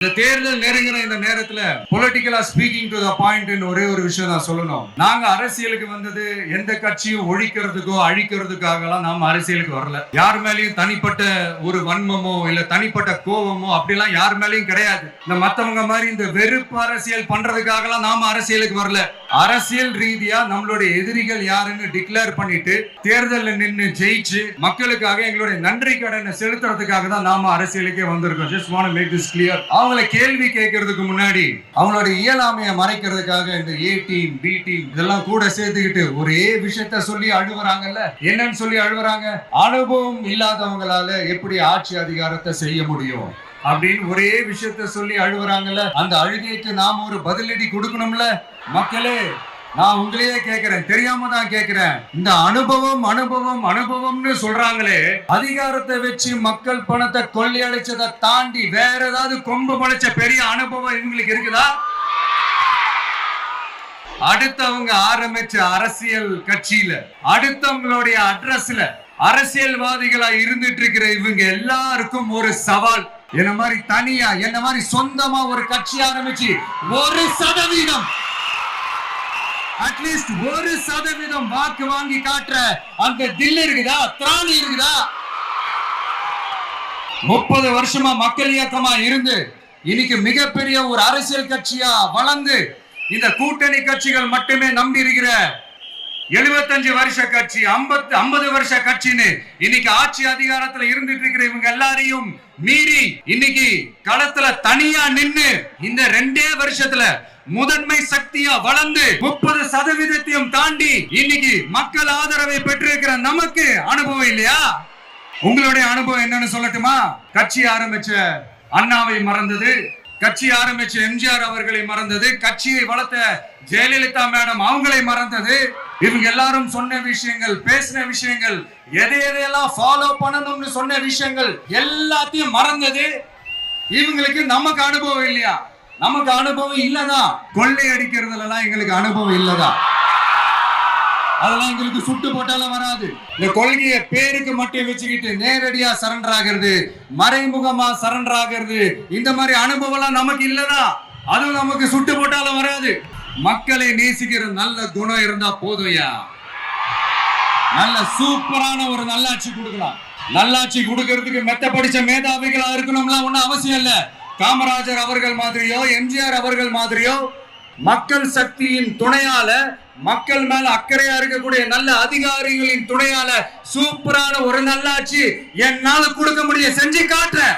இந்த தேர்தல் நெருங்கிற இந்த நேரத்துல பொலிட்டிக்கலா ஸ்பீக்கிங் டு த பாயிண்ட் ஒரே ஒரு விஷயம் நான் சொல்லணும். நாங்க அரசியலுக்கு வந்தது எந்த கட்சியும் ஒழிக்கிறதுக்கோ அழிக்கிறதுக்காக எல்லாம் நாம அரசியலுக்கு வரல. யார் மேலயும் தனிப்பட்ட ஒரு வன்மமோ இல்ல தனிப்பட்ட கோபமோ அப்படிலாம் யார் மேலயும் கிடையாது. இந்த மத்தவங்க மாதிரி இந்த வெறுப்பு அரசியல் பண்றதுக்காக எல்லாம் நாம அரசியலுக்கு வரல. அரசியல் ரீதியா நம்மளுடைய எதிரிகள் யாருன்னு டிக்ளேர் பண்ணிட்டு தேர்தலில் நின்று ஜெயிச்சு மக்களுக்காக எங்களுடைய நன்றி கடனை செலுத்துறதுக்காக தான் நாம அரசியலுக்கே வந்திருக்கோம். Just want make this clear அவங்கள கேள்வி கேட்கறதுக்கு முன்னாடி அவங்களோட இயலாமையை மறைக்கிறதுக்காக இந்த ஏ டீம் பி டீம் இதெல்லாம் கூட சேர்த்துக்கிட்டு ஒரே விஷயத்த சொல்லி அழுகுறாங்கல்ல என்னன்னு சொல்லி அழுகுறாங்க அனுபவம் இல்லாதவங்களால எப்படி ஆட்சி அதிகாரத்தை செய்ய முடியும்? அப்படின்னு ஒரே விஷயத்த சொல்லி அழுகுறாங்கல்ல அந்த அழுகைக்கு நாம ஒரு பதிலடி கொடுக்கணும்ல? மக்களே நான் உங்களையே கேட்கிறேன். தெரியாம தான் கேட்கிறேன். இந்த அனுபவம் அனுபவம் அனுபவம்னு சொல்றாங்களே அதிகாரத்தை வச்சு மக்கள் பணத்தை கொள்ளையடிச்சதை தாண்டி வேற ஏதாவது கொம்பு முளைச்ச பெரிய அனுபவம் இவங்களுக்கு இருக்குதா? அடுத்தவங்க ஆரம்பிச்ச அரசியல் கட்சியில அடுத்தவங்களுடைய அட்ரஸ்ல அரசியல்வாதிகளா இருந்துட்டு இருக்கிற இவங்க எல்லாருக்கும் ஒரு சவால். என்ன மாதிரி தனியா என்ன மாதிரி சொந்தமா ஒரு கட்சி ஆரம்பிச்சு ஒரு சதவீதம். அட்லீஸ்ட் ஒரு சதவீதம் வாக்கு வாங்கி காட்டுற அந்த தில் இருக்குதா? திராணி இருக்குதா? முப்பது வருஷமா மக்கள் இயக்கமா இருந்து இன்னைக்கு மிகப்பெரிய ஒரு அரசியல் கட்சியா வளர்ந்து இந்த கூட்டணி கட்சிகள் மட்டுமே நம்பி இருக்கிற எழுபத்தஞ்சு வருஷ கட்சி ஐம்பத்து ஐம்பது வருஷ கட்சின்னு இன்னைக்கு ஆட்சி அதிகாரத்துல இருந்துட்டு இருக்கிற இவங்க எல்லாரையும் மீறி இன்னைக்கு களத்துல தனியா நின்னு இந்த ரெண்டே வருஷத்துல முதன்மை சக்தியா வளர்ந்து முப்பது சதவீதத்தையும் தாண்டி இன்னைக்கு மக்கள் ஆதரவை பெற்றிருக்கிற நமக்கு அனுபவம் இல்லையா? உங்களுடைய அனுபவம் என்னன்னு சொல்லட்டுமா? கட்சி ஆரம்பிச்ச அண்ணாவை மறந்தது கட்சி ஆரம்பிச்ச எம்ஜிஆர் அவர்களை மறந்தது கட்சியை வளர்த்த ஜெயலலிதா மேடம் அவங்களை மறந்தது. இவங்க எல்லாரும் சொன்ன விஷயங்கள் பேசின விஷயங்கள் எதை எதையெல்லாம் ஃபாலோ பண்ணணும்னு சொன்ன விஷயங்கள் எல்லாத்தையும் மறந்தது. இவங்களுக்கு நமக்கு அனுபவம் இல்லையா? நமக்கு அனுபவம் இல்லதான். கொள்ளை அடிக்கிறதுல எல்லாம் எங்களுக்கு அனுபவம் இல்லதான். அதெல்லாம் எங்களுக்கு சுட்டு போட்டாலும் வராது. இந்த கொள்கையை பேருக்கு மட்டும் வச்சுக்கிட்டு நேரடியா சரண்டர் ஆகிறது மறைமுகமா சரண்டர் ஆகிறது இந்த மாதிரி அனுபவம்லாம் நமக்கு இல்லதா அதுவும் நமக்கு சுட்டு போட்டாலும் வராது. மக்களை நேசிக்கிற நல்ல குணம் இருந்தா போதும்யா நல்ல சூப்பரான ஒரு நல்லாட்சி கொடுக்கலாம். நல்லாட்சி கொடுக்கறதுக்கு மெத்த படிச்ச மேதாவிகளா இருக்கணும்லாம் ஒன்றும் அவசியம் இல்லை. காமராஜர் அவர்கள் மாதிரியோ எம்ஜிஆர் அவர்கள் மாதிரியோ மக்கள் சக்தியின் துணையால மக்கள் மேல அக்கறையா இருக்கக்கூடிய நல்ல அதிகாரிகளின் துணையால சூப்பரான ஒரு நல்லாட்சி என்னால கொடுக்க முடியும் செஞ்சு காட்டுறேன்.